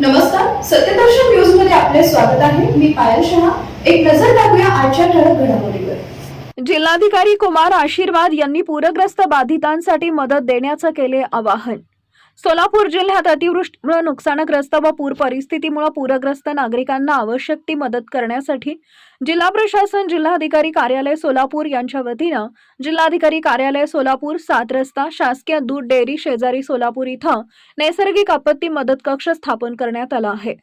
नमस्कार सत्यदर्शन न्यूजमध्ये आपले स्वागत आहे. मी पायल शहा. एक नजर टाकूया आजच्या ठळक घडामोडीवर. जिल्हाधिकारी कुमार आशीर्वाद यांनी पूरग्रस्त बाधितांसाठी मदत देण्याचं केले आवाहन. सोलापूर जिल्ह्यात अतिवृष्टीमुळे नुकसानग्रस्त व पूर परिस्थितीमुळे पूरग्रस्त नागरिकांना आवश्यक ती मदत करण्यासाठी जिल्हा प्रशासन जिल्हाधिकारी कार्यालय सोलापूर यांच्या वतीनं जिल्हाधिकारी कार्यालय सोलापूर सात रस्ता शासकीय दूध डेअरी शेजारी सोलापूर इथं नैसर्गिक आपत्ती मदत कक्ष स्थापन करण्यात आला आहे.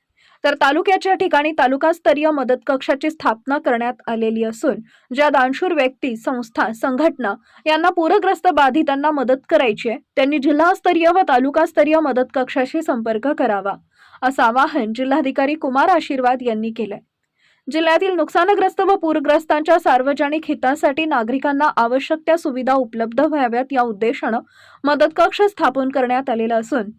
तर तालुक्याच्या ठिकाणी तालुकास्तरीय मदत कक्षाची स्थापना करण्यात आलेली असून ज्या दानशूर व्यक्ती संस्था संघटना यांना पूरग्रस्त बाधितांना मदत करायची आहे त्यांनी जिल्हास्तरीय व तालुकास्तरीय मदत कक्षाशी संपर्क करावा असं आवाहन जिल्हाधिकारी कुमार आशीर्वाद यांनी केलंय. जिल्ह्यातील नुकसानग्रस्त व पूरग्रस्तांच्या सार्वजनिक हितासाठी नागरिकांना आवश्यक त्या सुविधा उपलब्ध व्हाव्यात या उद्देशानं मदत कक्ष स्थापन करण्यात आलेला असून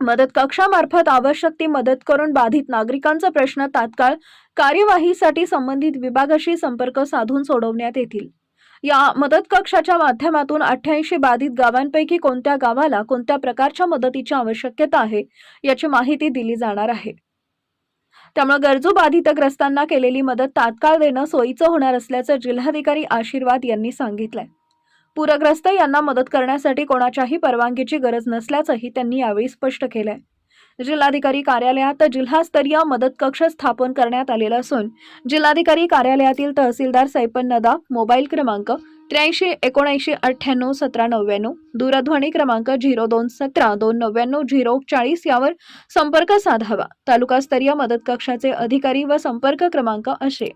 मदत कक्षामार्फत आवश्यक ती मदत करून बाधित नागरिकांचा प्रश्न तात्काळ कार्यवाहीसाठी संबंधित विभागाशी संपर्क साधून सोडवण्यात येतील. या मदत कक्षाच्या माध्यमातून अठ्ठ्याऐंशी बाधित गावांपैकी कोणत्या गावाला कोणत्या प्रकारच्या मदतीची आवश्यकता आहे याची माहिती दिली जाणार आहे. त्यामुळे गरजू बाधितग्रस्तांना केलेली मदत तात्काळ देणं सोयीचं होणार असल्याचं जिल्हाधिकारी आशीर्वाद यांनी सांगितलंय. पूरग्रस्त यांना मदत करण्यासाठी कोणाच्याही परवानगीची गरज नसल्याचंही त्यांनी यावेळी स्पष्ट केलंय. जिल्हाधिकारी कार्यालयात जिल्हास्तरीय मदत कक्ष स्थापन करण्यात आलेला असून जिल्हाधिकारी कार्यालयातील तहसीलदार सैपन नदा मोबाईल क्रमांक त्र्याऐंशी एकोणऐंशी अठ्ठ्याण्णव सतरा नव्याण्णव दूरध्वनी क्रमांक झिरो दोन सतरा दोन नव्याण्णव झिरो चाळीस यावर संपर्क साधावा. तालुकास्तरीय मदत कक्षाचे अधिकारी व संपर्क क्रमांक असे.